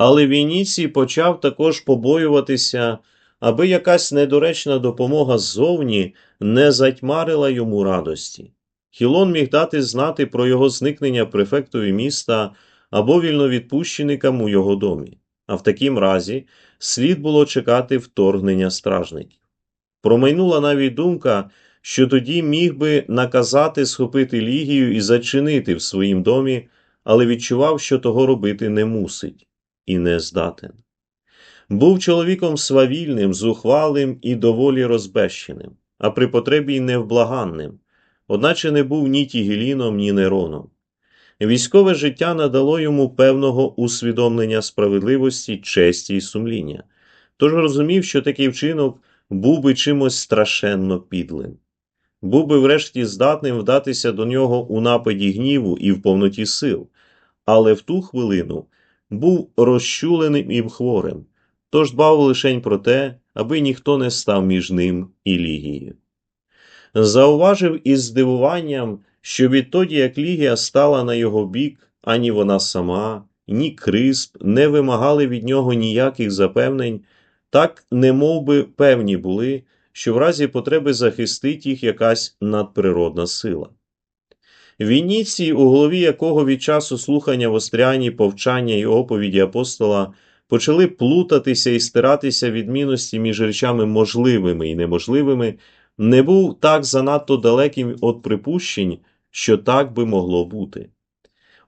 Але Вініцій почав також побоюватися, аби якась недоречна допомога ззовні не затьмарила йому радості. Хілон міг дати знати про його зникнення префектові міста або вільновідпущеникам у його домі, а в такім разі слід було чекати вторгнення стражників. Промайнула навіть думка, що тоді міг би наказати схопити Лігію і зачинити в своїм домі, але відчував, що того робити не мусить і не здатен. Був чоловіком свавільним, зухвалим і доволі розбещеним, а при потребі й невблаганним, одначе не був ні Тігеліном, ні Нероном. Військове життя надало йому певного усвідомлення справедливості, честі і сумління, тож розумів, що такий вчинок був би чимось страшенно підлим. Був би врешті здатним вдатися до нього у нападі гніву і в повноті сил, але в ту хвилину був розчуленим і хворим, тож дбав лишень про те, аби ніхто не став між ним і Лігією. Зауважив із здивуванням, що відтоді, як Лігія стала на його бік, ані вона сама, ні Крисп не вимагали від нього ніяких запевнень, так не би певні були, що в разі потреби захистить їх якась надприродна сила. Вініцій, у голові якого від часу слухання в Остряні, повчання і оповіді апостола почали плутатися і стиратися відмінності між речами можливими і неможливими, не був так занадто далеким від припущень, що так би могло бути.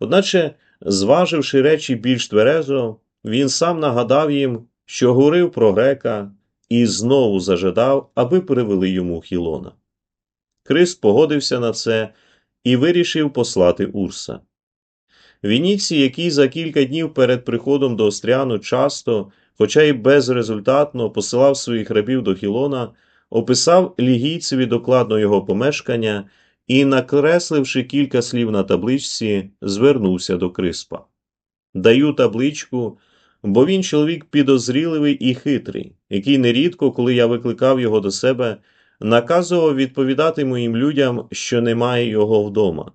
Одначе, зваживши речі більш тверезо, він сам нагадав їм, що говорив про грека, і знову зажадав, аби привели йому Хілона. Крис погодився на це і вирішив послати Урса. Вініці, який за кілька днів перед приходом до Остряну часто, хоча й безрезультатно посилав своїх рабів до Хілона, описав лігійцеві докладно його помешкання і, накресливши кілька слів на табличці, звернувся до Криспа. Даю табличку, бо він чоловік підозріливий і хитрий, який нерідко, коли я викликав його до себе, наказував відповідати моїм людям, що немає його вдома,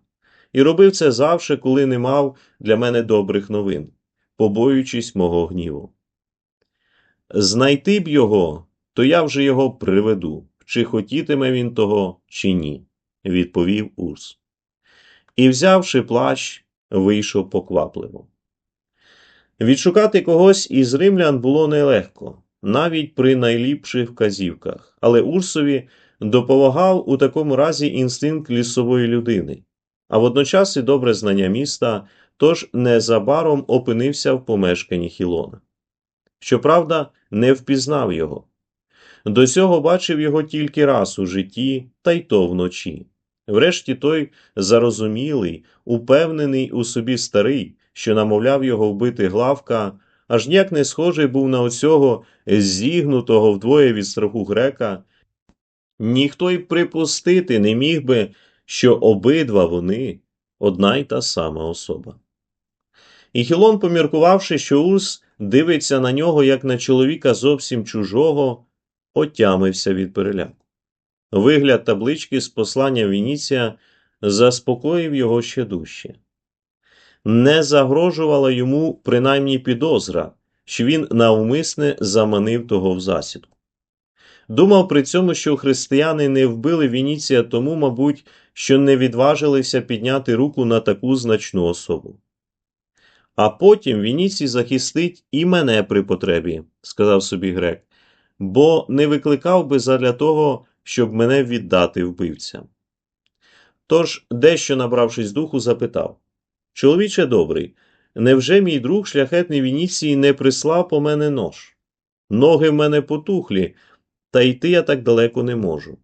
і робив це завше, коли не мав для мене добрих новин, побоюючись мого гніву. Знайти б його, то я вже його приведу, чи хотітиме він того, чи ні, відповів Урс. І, взявши плащ, вийшов поквапливо. Відшукати когось із римлян було нелегко, навіть при найліпших вказівках, але Урсові допомагав у такому разі інстинкт лісової людини, а водночас і добре знання міста, тож незабаром опинився в помешканні Хілона. Щоправда, не впізнав його. До цього бачив його тільки раз у житті, та й то вночі. Врешті той зарозумілий, упевнений у собі старий, що намовляв його вбити главка, аж ніяк не схожий був на оцього зігнутого вдвоє від страху грека. Ніхто й припустити не міг би, що обидва вони одна й та сама особа. І Хілон, поміркувавши, що Урс дивиться на нього, як на чоловіка зовсім чужого, отямився від переляку. Вигляд таблички з послання Вініція заспокоїв його ще дужче. Не загрожувала йому принаймні підозра, що він навмисне заманив того в засідку. Думав при цьому, що християни не вбили Вініція тому, мабуть, що не відважилися підняти руку на таку значну особу. А потім Вініцій захистить і мене при потребі, сказав собі грек, бо не викликав би задля того, щоб мене віддати вбивцям. Тож, дещо набравшись духу, запитав Чоловіче добрий, невже мій друг шляхетний Вініцій не прислав по мене нож? Ноги в мене потухлі, та йти я так далеко не можу.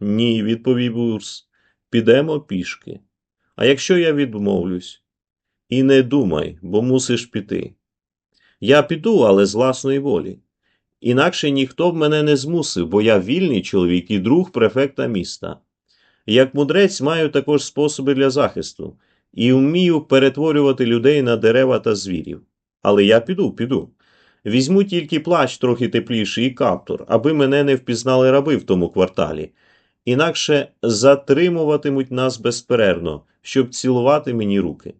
Ні, відповів Урс, підемо пішки. А якщо я відмовлюсь? І не думай, бо мусиш піти. Я піду, але з власної волі. Інакше ніхто б мене не змусив, бо я вільний чоловік і друг префекта міста. Як мудрець маю також способи для захисту і вмію перетворювати людей на дерева та звірів. Але я піду, піду. Візьму тільки плащ трохи тепліший і каптур, аби мене не впізнали раби в тому кварталі. Інакше затримуватимуть нас безперервно, щоб цілувати мені руки.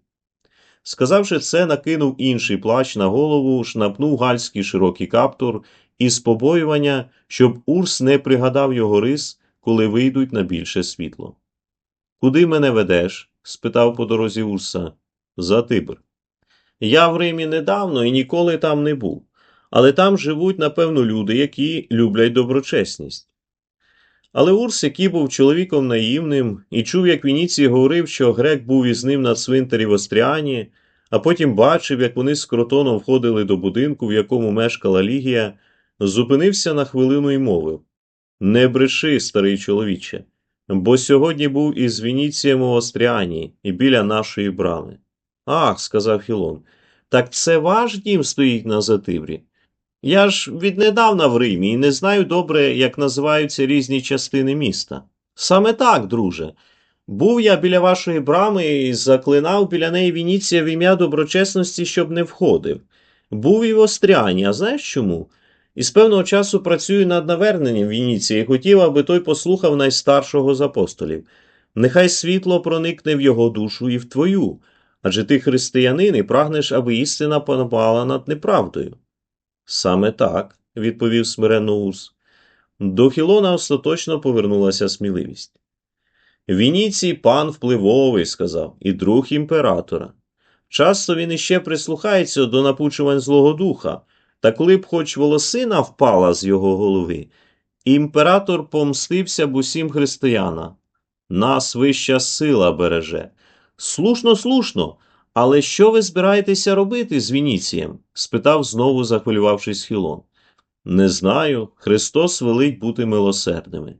Сказавши це, накинув інший плащ на голову, шнапнув гальський широкий каптур із побоювання, щоб Урс не пригадав його рис, коли вийдуть на більше світло. Куди мене ведеш? Спитав по дорозі Урса. За Тибр. Я в Римі недавно і ніколи там не був, але там живуть, напевно, люди, які люблять доброчесність. Але Урс, який був чоловіком наївним, і чув, як Вініцій говорив, що грек був із ним на цвинтарі в Остріані, а потім бачив, як вони з кротоном входили до будинку, в якому мешкала Лігія, зупинився на хвилину і мовив Не бреши, старий чоловіче, бо сьогодні був із Вініцієм у Остріані і біля нашої брами. Ах, сказав Хілон, так це ваш дім стоїть на Затибрі. Я ж віднедавна в Римі і не знаю добре, як називаються різні частини міста. Саме так, друже. Був я біля вашої брами і заклинав біля неї Вініція в ім'я доброчесності, щоб не входив. Був і в Остряні, а знаєш чому? І з певного часу працюю над наверненням Вініція і хотів, аби той послухав найстаршого з апостолів. Нехай світло проникне в його душу і в твою, адже ти християнин і прагнеш, аби істина панувала над неправдою. Саме так, відповів смиренно Урс. До Хілона остаточно повернулася сміливість. Вініцій пан впливовий, сказав, і друг імператора. Часто він іще прислухається до напучувань Злого Духа, та коли б хоч волосина впала з його голови, імператор помстився б усім християнам. Нас вища сила береже. Слушно, слушно, але що ви збираєтеся робити з Вініцієм? спитав знову, захвилювавшись Хілон. Не знаю, Христос велить бути милосердними.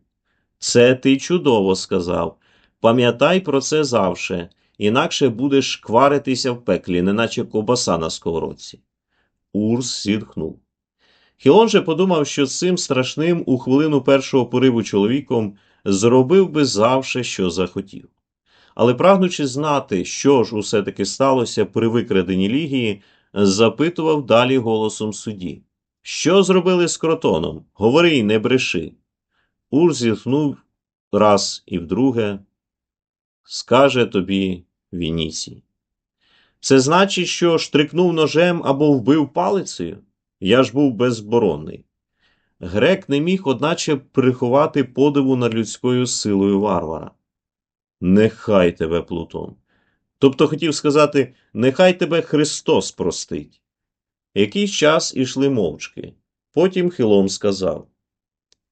Це ти чудово сказав. Пам'ятай про це завше, інакше будеш кваритися в пеклі, неначе ковбаса на сковородці. Урс зітхнув. Хілон же подумав, що цим страшним у хвилину першого пориву чоловіком зробив би завше, що захотів. Але, прагнучи знати, що ж усе таки сталося при викраденні Лігії, запитував далі голосом судді. Що зробили з кротоном? Говори й не бреши. Ур зітхнув раз і вдруге. Скаже тобі Вініцій. Це значить, що штрикнув ножем або вбив палицею? Я ж був безборонний. Грек не міг, одначе, приховати подиву над людською силою варвара. Нехай тебе, Плутон. Тобто хотів сказати, нехай тебе Христос простить. Якийсь час ішли мовчки. Потім Хилом сказав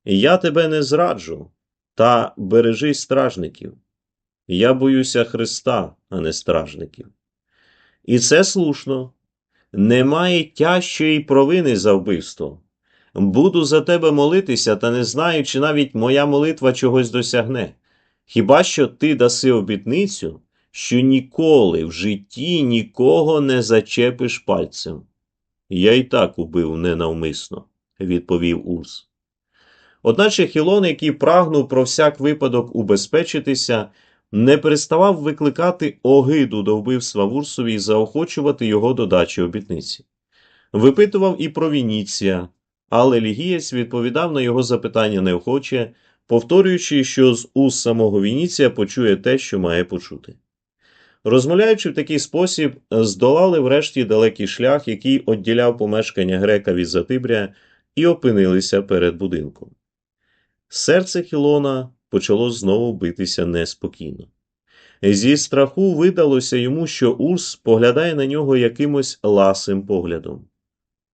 Я тебе не зраджу, та бережи стражників. Я боюся Христа, а не стражників. І це слушно. Немає тяжчої провини за вбивство. Буду за тебе молитися, та не знаю, чи навіть моя молитва чогось досягне. Хіба що ти даси обітницю, що ніколи в житті нікого не зачепиш пальцем? Я й так убив ненавмисно, відповів Урс. Одначе Хілон, який прагнув про всяк випадок убезпечитися, не переставав викликати огиду до вбивства Вурсові і заохочувати його до дачі обітниці. Випитував і про Вініція, але Лігієць відповідав на його запитання неохоче, повторюючи, що з уст самого Вініція почує те, що має почути. Розмовляючи в такий спосіб, здолали врешті далекий шлях, який відділяв помешкання грека від Затибря, і опинилися перед будинком. Серце Хілона почало знову битися неспокійно. Зі страху видалося йому, що Урс поглядає на нього якимось ласим поглядом.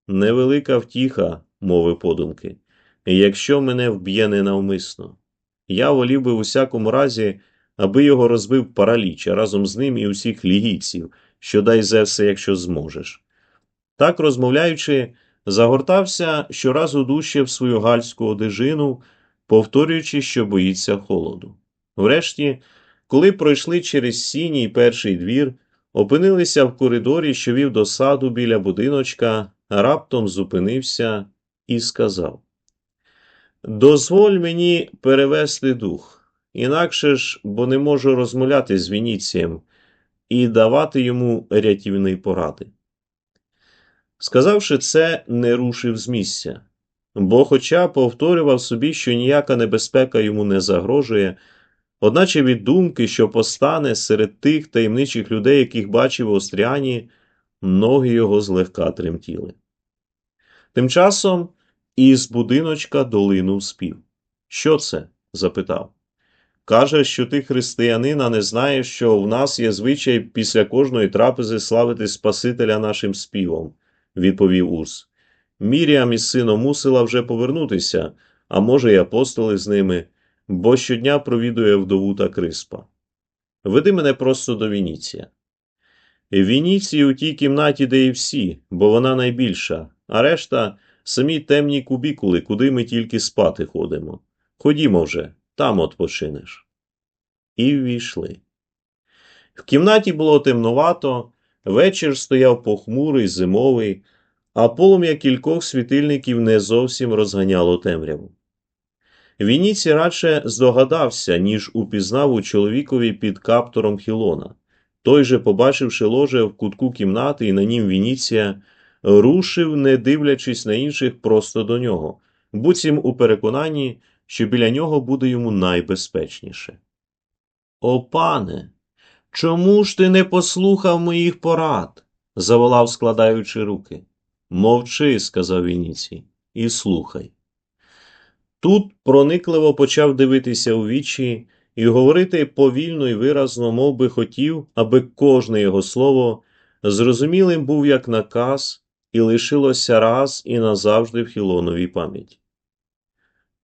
Невелика втіха, мовив подумки, якщо мене вб'є ненавмисно. Я волів би в усякому разі, аби його розбив параліч, а разом з ним і усіх лігійців, що дай Зевсе, якщо зможеш. Так, розмовляючи, загортався щоразу дужче в свою гальську одежину, повторюючи, що боїться холоду. Врешті, коли пройшли через сіній перший двір, опинилися в коридорі, що вів до саду біля будиночка, раптом зупинився і сказав Дозволь мені перевести дух, інакше ж, бо не можу розмовляти з Вініцієм і давати йому рятівні поради. Сказавши це, не рушив з місця, бо, хоча повторював собі, що ніяка небезпека йому не загрожує, Одначе від думки, що постане серед тих таємничих людей, яких бачив у Остряні, ноги його злегка тремтіли. Тим часом із будиночка долинув спів. Що це? запитав. Каже, що ти християнин, а не знаєш, що в нас є звичай після кожної трапези славити Спасителя нашим співом, відповів Урс. Міріам із сином мусила вже повернутися, а може, й апостоли з ними, бо щодня провідує вдову та Криспа. Веди мене просто до Вініція. Вініцій у тій кімнаті, де і всі, бо вона найбільша, а решта самі темні кубікули, куди ми тільки спати ходимо. Ходімо вже, там odpoczynеш. І ввійшли. В кімнаті було темновато, вечір стояв похмурий, зимовий, а полум'я кількох світильників не зовсім розганяло темряву. Вініці радше здогадався, ніж упізнав у чоловікові під каптуром Хілона. Той же, побачивши ложе в кутку кімнати і на нім Вініція, рушив, не дивлячись на інших, просто до нього, буцім у переконанні, що біля нього буде йому найбезпечніше. О, пане, чому ж ти не послухав моїх порад? заволав, складаючи руки. Мовчи, сказав Вініцій, і слухай. Тут проникливо почав дивитися у вічі і говорити повільно і виразно, мов би хотів, аби кожне його слово зрозумілим був як наказ і лишилося раз і назавжди в Хілоновій пам'яті.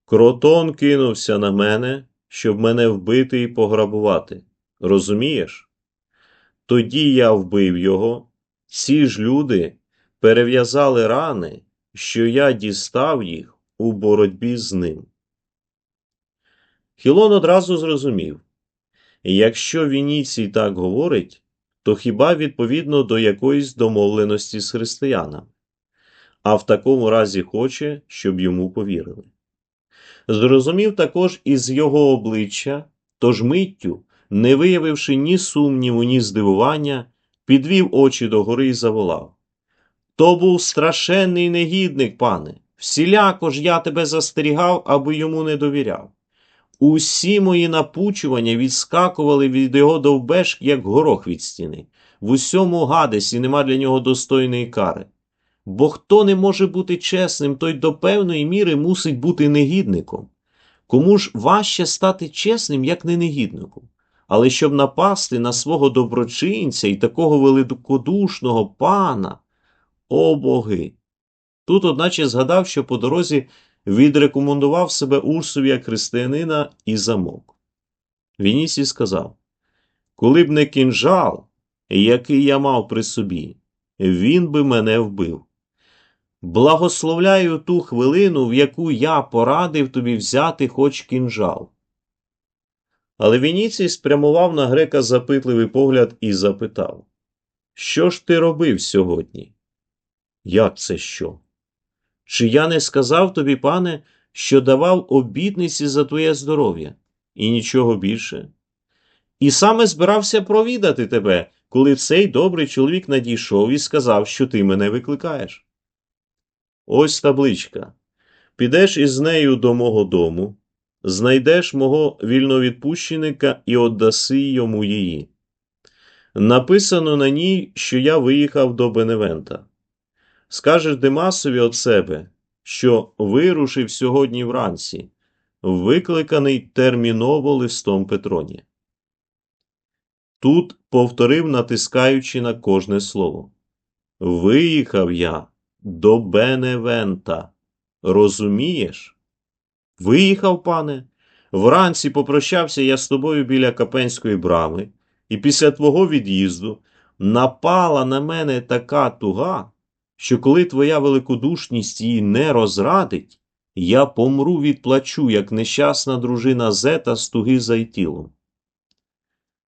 Кротон кинувся на мене, щоб мене вбити і пограбувати. Розумієш? Тоді я вбив його, ці ж люди перев'язали рани, що я дістав їх у боротьбі з ним. Хілон одразу зрозумів якщо Вініцій так говорить, то хіба відповідно до якоїсь домовленості з християнами, а в такому разі хоче, щоб йому повірили. Зрозумів також із його обличчя, тож миттю, не виявивши ні сумніву, ні здивування, підвів очі догори і заволав. То був страшенний негідник, пане. Всіляко ж я тебе застерігав, аби йому не довіряв. Усі мої напучування відскакували від його довбешк, як горох від стіни. В усьому гадесі нема для нього достойної кари. Бо хто не може бути чесним, той до певної міри мусить бути негідником. Кому ж важче стати чесним, як не негідником? Але щоб напасти на свого доброчинця і такого великодушного пана, о боги! Тут, одначе, згадав, що по дорозі відрекомендував себе Урсові як християнина і замок. Вінісій сказав: Коли б не кінжал, який я мав при собі, він би мене вбив. Благословляю ту хвилину, в яку я порадив тобі взяти хоч кінжал. Але Вініцій спрямував на грека запитливий погляд і запитав: Що ж ти робив сьогодні? Як це що? Чи я не сказав тобі, пане, що давав обітниці за твоє здоров'я, і нічого більше? І саме збирався провідати тебе, коли цей добрий чоловік надійшов і сказав, що ти мене викликаєш. Ось табличка. Підеш із нею до мого дому, знайдеш мого вільновідпущеника і отдаси йому її. Написано на ній, що я виїхав до Беневента. Скажеш Демасові від себе, що вирушив сьогодні вранці, викликаний терміново листом Петроні. Тут повторив, натискаючи на кожне слово. Виїхав я до Беневента. Розумієш? Виїхав, пане. Вранці попрощався я з тобою біля Капенської брами, і після твого від'їзду напала на мене така туга, що коли твоя великодушність її не розрадить, я помру від плачу, як нещасна дружина Зета з туги за тілом.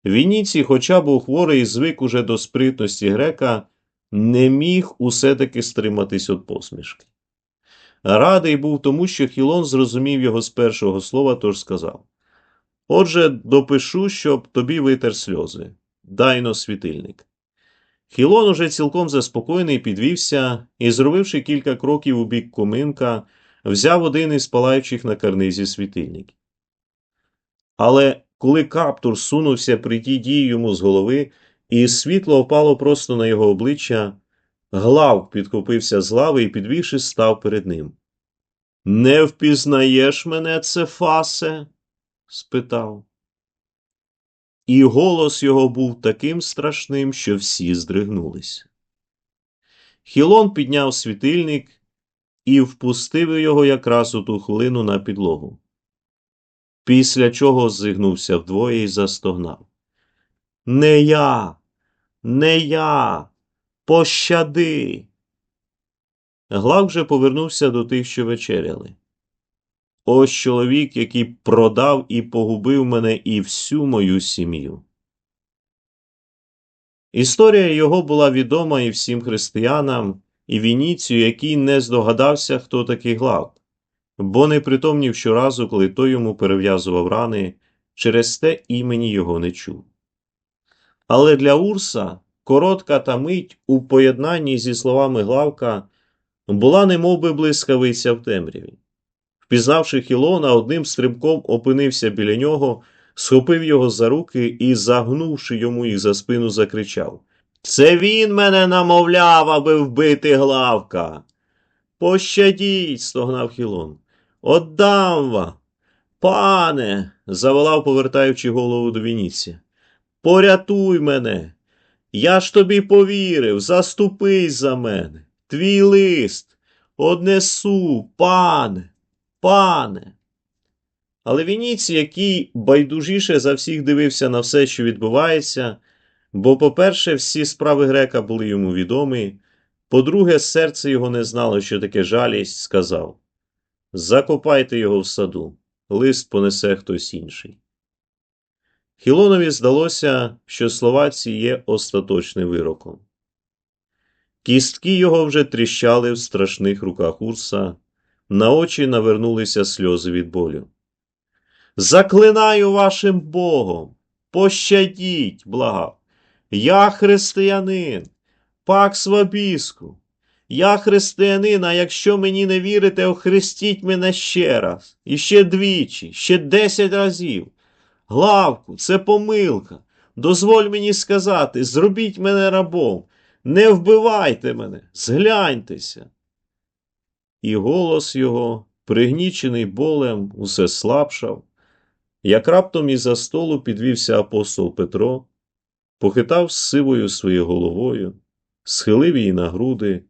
Вініцій, хоча був хворий і звик уже до спритності грека, не міг усе таки стриматись від посмішки. Радий був тому, що Хілон зрозумів його з першого слова, тож сказав Отже, допишу, щоб тобі витер сльози. Дайно світильник. Хілон уже цілком заспокоєний підвівся і, зробивши кілька кроків у бік коминка, взяв один із палаючих на карнизі світильників. Але коли каптур сунувся при тій дії йому з голови, і світло впало просто на його обличчя, глав підкупився з лави і, підвівшись, став перед ним. Не впізнаєш мене, Цефасе? спитав. І голос його був таким страшним, що всі здригнулися. Хілон підняв світильник і впустив його якраз у ту хвилину на підлогу. Після чого зигнувся вдвоє і застогнав. Не я, не я, пощади. Глав же повернувся до тих, що вечеряли. Ось чоловік, який продав і погубив мене і всю мою сім'ю. Історія його була відома і всім християнам, і Вініцію, який не здогадався, хто такий глав, бо не притомнів щоразу, коли той йому перев'язував рани, через те імені його не чув. Але для Урса коротка та мить у поєднанні зі словами Главка була немовби блискавиця в темряві. Впізнавши Хілона, одним стрибком опинився біля нього, схопив його за руки і, загнувши йому їх за спину, закричав Це він мене намовляв, аби вбити главка. Пощадіть, стогнав Хілон. Отдам вам. Пане, заволав, повертаючи голову до Вініція. Порятуй мене. Я ж тобі повірив, заступись за мене. Твій лист. Однесу, пане, пане. Але Вініцій, який байдужіше за всіх дивився на все, що відбувається, бо, по-перше, всі справи грека були йому відомі, по-друге, серце його не знало, що таке жалість, сказав Закопайте його в саду, лист понесе хтось інший. Хілонові здалося, що слова ці є остаточним вироком. Кістки його вже тріщали в страшних руках Урса, на очі навернулися сльози від болю. Заклинаю вашим Богом, пощадіть, благав. Я християнин, пакс вабіску. Я християнин, а якщо мені не вірите, охрестіть мене ще раз, і ще двічі, ще десять разів. Главку, це помилка. Дозволь мені сказати, зробіть мене рабом, не вбивайте мене, згляньтеся. І голос його, пригнічений болем, усе слабшав. Як раптом із за столу підвівся апостол Петро, похитав сивою своєю головою, схилив її на груди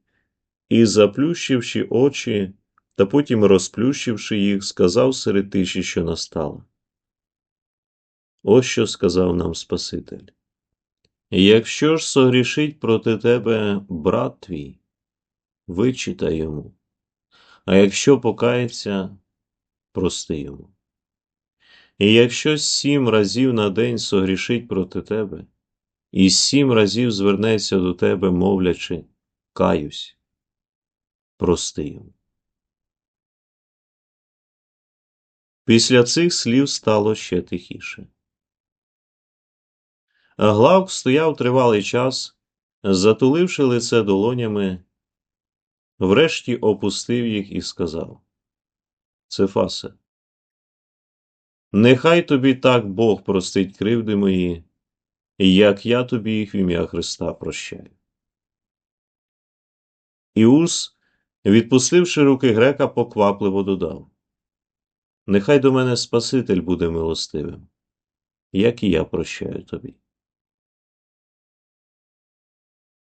і, заплющивши очі та потім розплющивши їх, сказав серед тиші, що настала. Ось що сказав нам Спаситель. Якщо ж согрішить проти тебе брат твій, вичитай йому, а якщо покається, прости йому. І якщо сім разів на день согрішить проти тебе, і сім разів звернеться до тебе, мовлячи, каюсь, прости йому. Після цих слів стало ще тихіше. Главк стояв тривалий час, затуливши лице долонями, врешті опустив їх і сказав Цефасе, нехай тобі так Бог простить кривди мої, як я тобі їх в ім'я Христа прощаю. Іус, відпустивши руки грека, поквапливо додав Нехай до мене Спаситель буде милостивим, як і я прощаю тобі.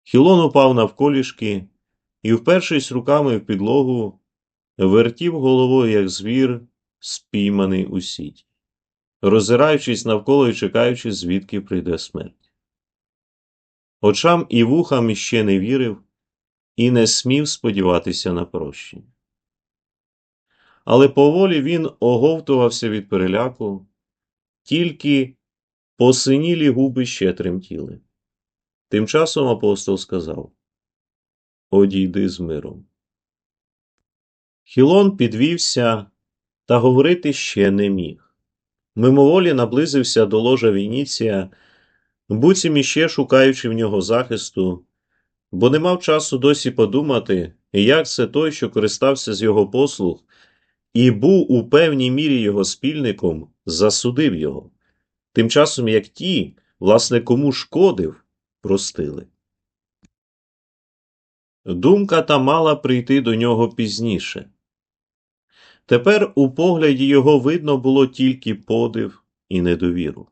Хілон упав навколішки і, впершись руками в підлогу, вертів головою, як звір, спійманий у сіті, роззираючись навколо і чекаючи, звідки прийде смерть. Очам і вухам іще не вірив і не смів сподіватися на прощення. Але поволі він оговтувався від переляку, тільки посинілі губи ще тремтіли. Тим часом апостол сказав Одійди з миром. Хілон підвівся та говорити ще не міг. Мимоволі наблизився до ложа Вініція, буцім іще шукаючи в нього захисту, бо не мав часу досі подумати, як це той, що користався з його послуг, і був у певній мірі його спільником, засудив його. тим часом як ті, власне, кому шкодив, простили. Думка та мала прийти до нього пізніше. Тепер у погляді його видно було тільки подив і недовіру.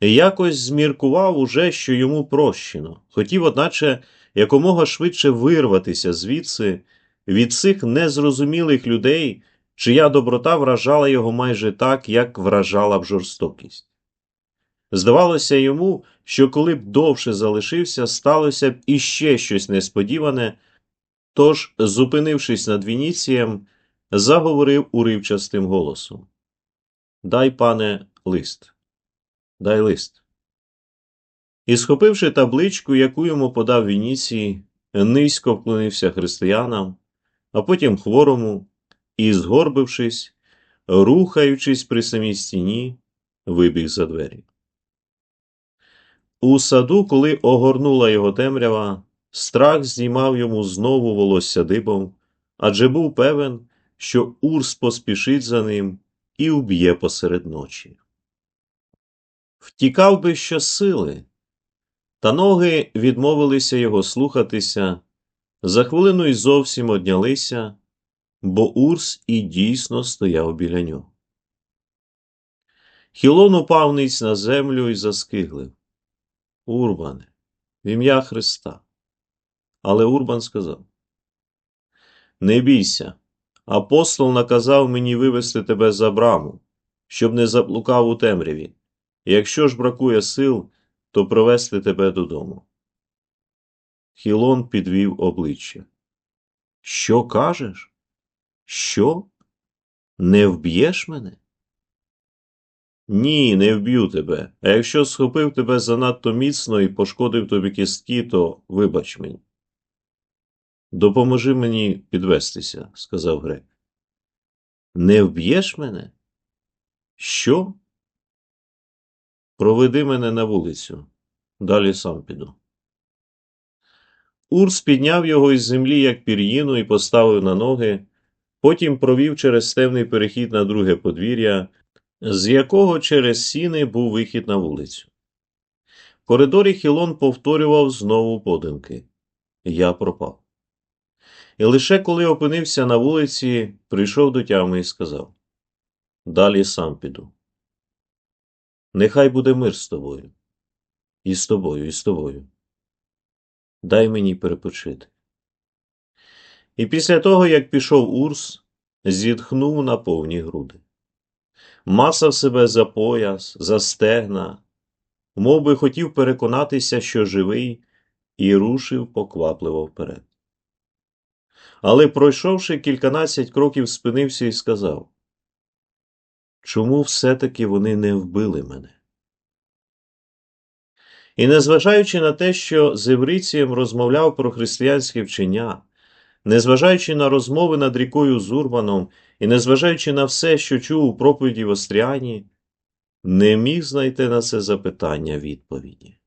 Якось зміркував уже, що йому прощено, хотів, одначе, якомога швидше вирватися звідси від цих незрозумілих людей, чия доброта вражала його майже так, як вражала б жорстокість. Здавалося йому, що коли б довше залишився, сталося б іще щось несподіване, тож, зупинившись над Вініцієм, заговорив уривчастим голосом Дай, пане, лист. Дай лист. І, схопивши табличку, яку йому подав Вініцій, низько вклонився християнам, а потім хворому, і, згорбившись, рухаючись при самій стіні, вибіг за двері. У саду, коли огорнула його темрява, страх здіймав йому знову волосся дибом, адже був певен, що Урс поспішить за ним і уб'є посеред ночі. Втікав би щосили, та ноги відмовилися його слухатися, за хвилину й зовсім однялися, бо Урс і дійсно стояв біля нього. Хілон упав ниць на землю і заскиглив. Урбане, в ім'я Христа. Але Урбан сказав: Не бійся, апостол наказав мені вивести тебе за браму, щоб не заблукав у темряві. Якщо ж бракує сил, то провести тебе додому. Хілон підвів обличчя. Що кажеш? Що? Не вб'єш мене? Ні, не вб'ю тебе. А якщо схопив тебе занадто міцно і пошкодив тобі кістки, то вибач мені. Допоможи мені підвестися, сказав грек. Не вб'єш мене? Що? Проведи мене на вулицю. Далі сам піду. Урс підняв його із землі, як пір'їну, і поставив на ноги, потім провів через темний перехід на друге подвір'я, з якого через сіни був вихід на вулицю. В коридорі Хілон повторював знову подумки Я пропав. І лише коли опинився на вулиці, прийшов до тями і сказав Далі сам піду. Нехай буде мир з тобою. І з тобою, і з тобою. Дай мені перепочити. І після того, як пішов Урс, зітхнув на повні груди. Масав себе за пояс, за стегна, мов би хотів переконатися, що живий, і рушив поквапливо вперед. Але, пройшовши кільканадцять кроків, спинився і сказав Чому все-таки вони не вбили мене? І незважаючи на те, що з Еврицієм розмовляв про християнське вчення, незважаючи на розмови над рікою з Урбаном і незважаючи на все, що чув у проповіді в Остріані, не міг знайти на це запитання відповіді.